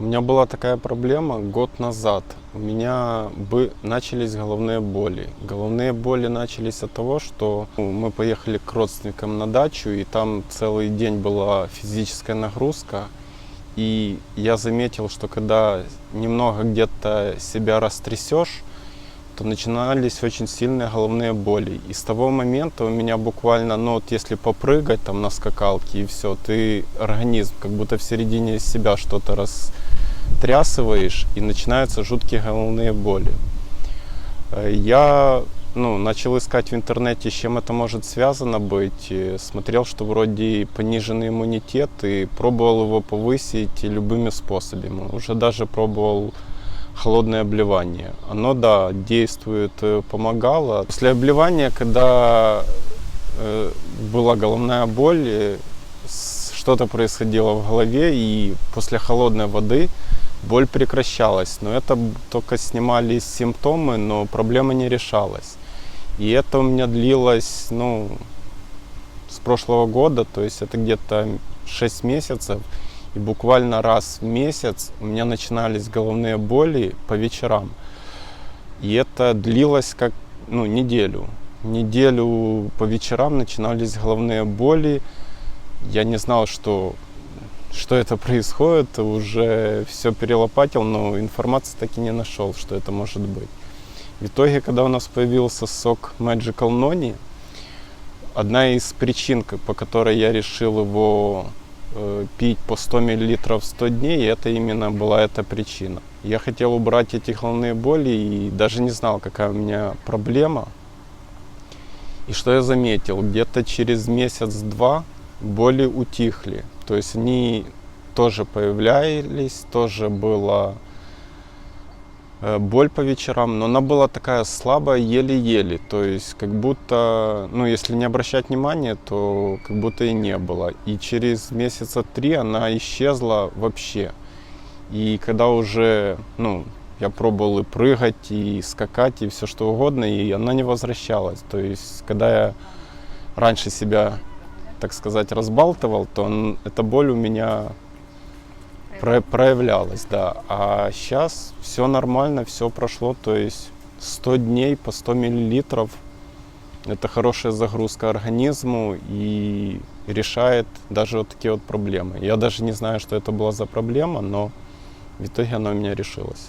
У меня была такая проблема год назад. У меня бы начались головные боли. Головные боли начались от того, что мы поехали к родственникам на дачу, и там целый день была физическая нагрузка. И я заметил, что когда немного где-то себя растрясешь, то начинались очень сильные головные боли. И с того момента у меня буквально, ну вот если попрыгать там на скакалке и все, ты организм как будто в середине себя что-то растрясываешь и начинаются жуткие головные боли. Э, Я ну, начал искать в интернете, с чем это может связано быть. Смотрел, что вроде пониженный иммунитет и пробовал его повысить любыми способами. Уже даже пробовал холодное обливание. Оно, да, действует, э, помогало. После обливания, когда э, была головная боль, э, что-то происходило в голове, и после холодной воды боль прекращалась. Но это только снимались симптомы, но проблема не решалась. И это у меня длилось, ну, с прошлого года, то есть это где-то 6 месяцев. И буквально раз в месяц у меня начинались головные боли по вечерам. И это длилось как ну, неделю. Неделю по вечерам начинались головные боли. Я не знал, что, что это происходит. Уже все перелопатил, но информации так и не нашел, что это может быть. В итоге, когда у нас появился сок Magical Noni, одна из причин, по которой я решил его э, пить по 100 мл 100 дней, это именно была эта причина. Я хотел убрать эти головные боли и даже не знал, какая у меня проблема. И что я заметил, где-то через месяц-два боли утихли. То есть они тоже появлялись, тоже была э, боль по вечерам, но она была такая слабая, еле-еле. То есть как будто, ну если не обращать внимания, то как будто и не было. И через месяца три она исчезла вообще. И когда уже, ну, я пробовал и прыгать, и скакать, и все что угодно, и она не возвращалась. То есть, когда я раньше себя, так сказать, разбалтывал, то н- эта боль у меня про- проявлялась, да. А сейчас все нормально, все прошло, то есть 100 дней по 100 миллилитров. Это хорошая загрузка организму и решает даже вот такие вот проблемы. Я даже не знаю, что это была за проблема, но в итоге она у меня решилась.